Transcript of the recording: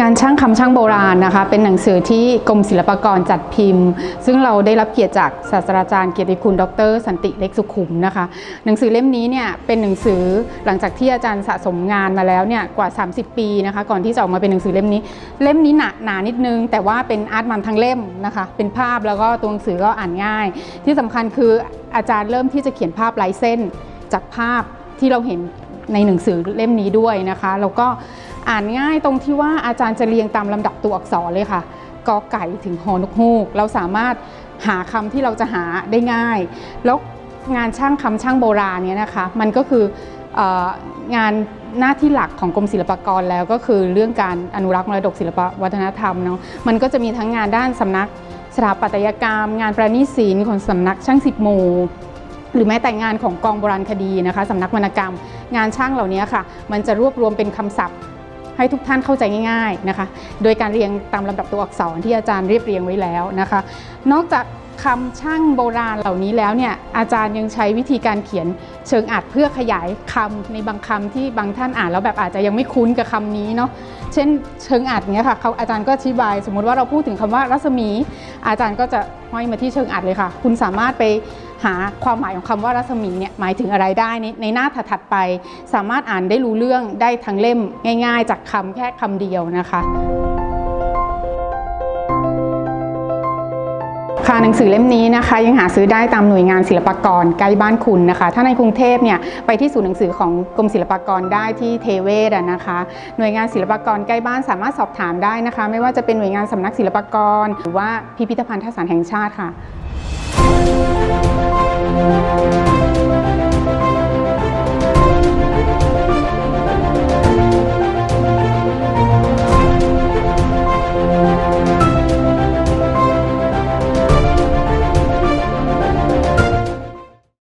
งานช่างคำช่างโบราณนะคะ เป็นหนังสือที่กรมศิลปากรจัดพิมพ์ ซึ่งเราได้รับเกียรติจากศาสตราจารย์เกียรติคุณดร สันติเล็กสุขุมนะคะ หนังสือเล่มนี้เนี่ยเป็นหนังสือหลังจากที่อาจารย์สะสมงานมาแล้วเนี่ยกว่า 30 ปีนะคะ ก่อนที่จะออกมาเป็นหนังสือเล่มนี้ เล่มนี้หนาหนานิดนึง แต่ว่าเป็นอาร์ตมันทั้งเล่มนะคะ เป็นภาพแล้วก็ตัวหนังสือก็อ่านง่าย ที่สำคัญคืออาจารย์เริ่มที่จะเขียนภาพลายเส้นจากภาพที่เราเห็นในหนังสือเล่มนี้ด้วยนะคะ แล้วก็ อ่านง่ายตรงที่ว่าอาจารย์จะเรียงตามลำดับตัวอักษรเลยค่ะกอไก่ถึงฮอนกฮูก เราสามารถหาคำที่เราจะหาได้ง่าย แล้วงานช่างคำช่างโบราณเนี่ยนะคะ มันก็คืองานหน้าที่หลักของกรมศิลปากรแล้วก็คือเรื่องการอนุรักษ์มรดกศิลปวัฒนธรรมเนาะมันก็จะมีทั้งงานด้านสำนักสถาปัตยกรรม งานประณีตศิลป์ของสำนักช่างสิบหมู่หรือแม้แต่งานของกองโบราณคดีนะคะสำนักวรรณกรรม งานช่างเหล่านี้ค่ะ มันจะรวบรวมเป็นคำศัพท์ ให้ทุกท่านเข้าใจง่ายๆนะคะ โดยการเรียงตามลำดับตัวอักษรที่อาจารย์เรียบเรียงไว้แล้วนะคะ นอกจากคำช่างโบราณเหล่านี้แล้วเนี่ยอาจารย์ยังใช้วิธีการเขียนเชิงอัดเพื่อขยายคำในบางคำที่บางท่านอ่านแล้วแบบอาจจะยังไม่คุ้นกับคำนี้เนาะเช่นเชิงอัดเนี้ยค่ะเขาอาจารย์ก็อธิบาย สมมุติว่าเราพูดถึงคำว่ารัศมี อาจารย์ก็จะห้อยมาที่เชิงอัดเลยค่ะ คุณสามารถไป หาความหมายของคำว่ารัศมีเนี่ยหมายถึงอะไรได้ในในหน้าถัดๆไป สามารถอ่านได้รู้เรื่องได้ทั้งเล่มง่าย ๆ จากคำแค่คำเดียวนะคะค่ะหนังสือเล่มนี้นะคะยังหาซื้อได้ตามหน่วยงานศิลปากรใกล้บ้านคุณนะคะ ถ้าในกรุงเทพเนี่ยไปที่ศูนย์หนังสือของกรมศิลปากรได้ที่เทเวศนะคะ หน่วยงานศิลปากรใกล้บ้านสามารถสอบถามได้นะคะ ไม่ว่าจะเป็นหน่วยงานสำนักศิลปากร หรือว่าพิพิธภัณฑ์ทสถานแห่งชาติค่ะ